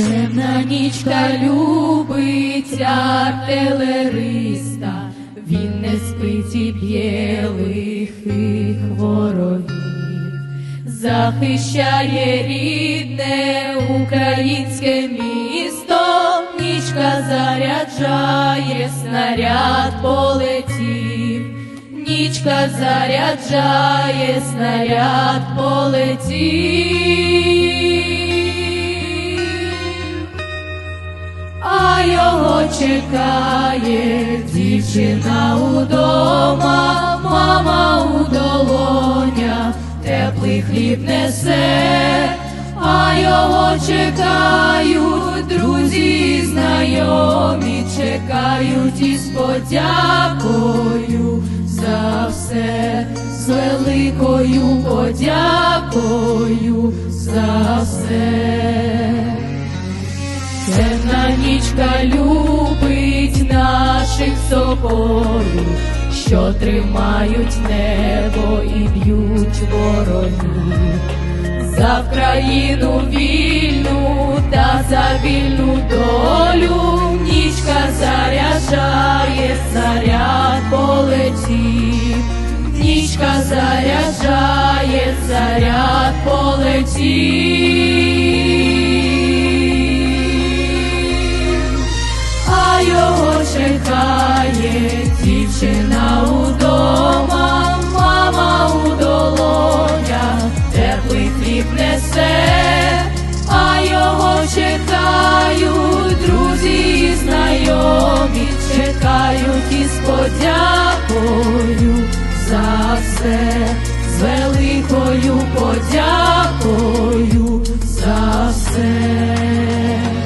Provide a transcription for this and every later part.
Темна нічка любить артилериста, він не спить і б'є лихих ворогів, захищає рідне українське місто, нічка заряджає, снаряд полетів, нічка заряджає, снаряд полетів його чекає. Дівчина удома, мама у долонях, теплий хліб несе, а його чекають друзі, і знайомі, чекають із подякою за все, з великою подякою за все. Темна нічка любить наших собою, що тримають небо і б'ють ворогів. За Вкраїну вільну та за вільну долю нічка заряджає, заряд полетів, нічка заряджає, заряд полетів чекає дівчина удома, мама у долонях, теплий хліб несе, а його чекають друзі і знайомі, чекають із подякою за все, з великою подякою за все.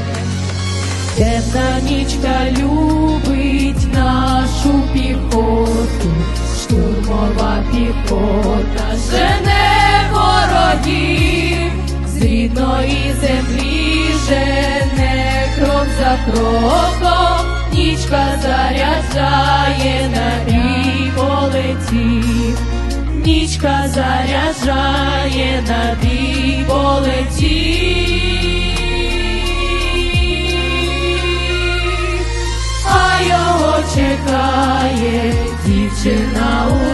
Піхота жене ворогів, з рідної землі жене крок за кроком, нічка заряджає на бій полетів, нічка заряджає на бій його чекає дівчина удома,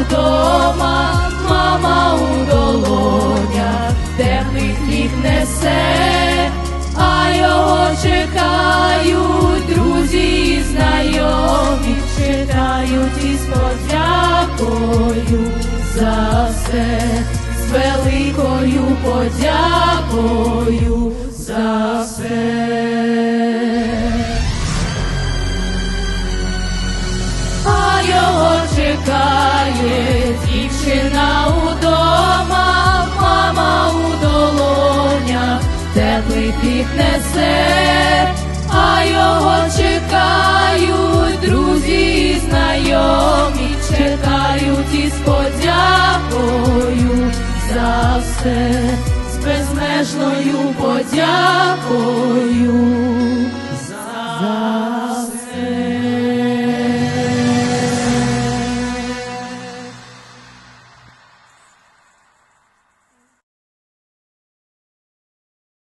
чекають друзі і знайомі, чекають із подякою за все, з великою подякою за все. а його чекає дівчина удома, мама у долонях, теплий пік несе, його чекають друзі і знайомі, чекають із подякою за все, з безмежною подякою